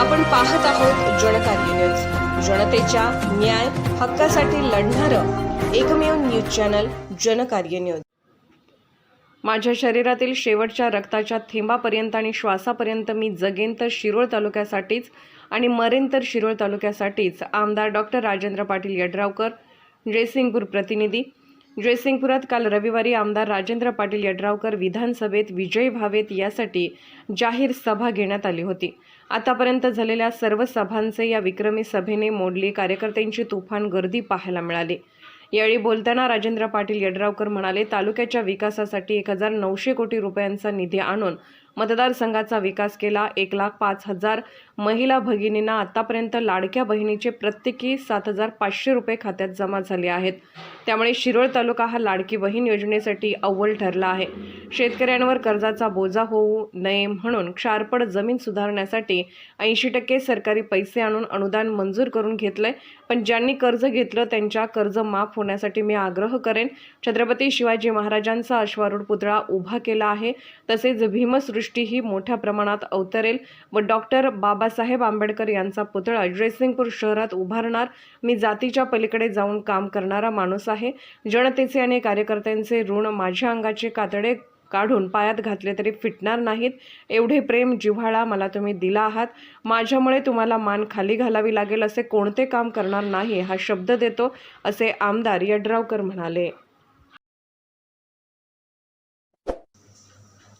आपण पाहत आहोत जनकार्य न्यूज. जनतेच्या न्याय हक्कासाठी लढणारं एकमेव न्यूज चॅनल जनकार्य न्यूज. माझ्या शरीरातील शेवटच्या रक्ताच्या थेंबापर्यंत आणि श्वासापर्यंत मी जगेन तर शिरोळ तालुक्यासाठीच आणि मरेन तर शिरोळ तालुक्यासाठीच आमदार डॉक्टर राजेंद्र पाटील यड्रावकर जयसिंगपूर प्रतिनिधी जयसिंगपुरात काल रविवारी आमदार राजेंद्र पाटील यड्रावकर विधानसभेत विजयी व्हावेत यासाठी जाहीर सभा घेण्यात आली होती. आतापर्यंत झालेल्या सर्व सभांचे या विक्रमी सभेने मोडली कार्यकर्त्यांची तुफान गर्दी पाहायला मिळाली. यावेळी बोलताना राजेंद्र पाटील यड्रावकर म्हणाले तालुक्याच्या विकासासाठी एक हजार नऊशे कोटी रुपयांचा निधी आणून मतदारसंघाचा विकास केला. एक लाख पाच हजार महिला भगिनींना आतापर्यंत लाडक्या बहिणीचे प्रत्येकी सात हजार पाचशे रुपये खात्यात जमा झाले आहेत. त्यामुळे शिरोळ तालुका हा लाडकी बहीण योजनेसाठी अव्वल ठरला आहे. शेतकऱ्यांवर कर्जाचा बोजा होऊ नये म्हणून क्षारपड जमीन सुधारण्यासाठी ऐंशी टक्के सरकारी पैसे आणून अनुदान मंजूर करून घेतलंय. पण ज्यांनी कर्ज घेतलं त्यांच्या कर्ज माफ होण्यासाठी मी आग्रह करेन. छत्रपती शिवाजी महाराजांचा अश्वारूढ पुतळा उभा केला आहे. तसेच भीमसृष्टी दृष्टीही मोठ्या प्रमाणात अवतरेल व डॉक्टर बाबासाहेब आंबेडकर यांचा पुतळा जयसिंगपूर शहरात उभारणार. मी जातीच्या पलीकडे जाऊन काम करणारा माणूस आहे. जनतेचे आणि कार्यकर्त्यांचे ऋण माझ्या अंगाचे कातडे काढून पायात घातले तरी फिटणार नाहीत. एवढे प्रेम जिव्हाळा मला तुम्ही दिला आहात. माझ्यामुळे तुम्हाला मान खाली घालावी लागेल असे कोणते काम करणार नाही हा शब्द देतो असे आमदार यड्रावकर म्हणाले.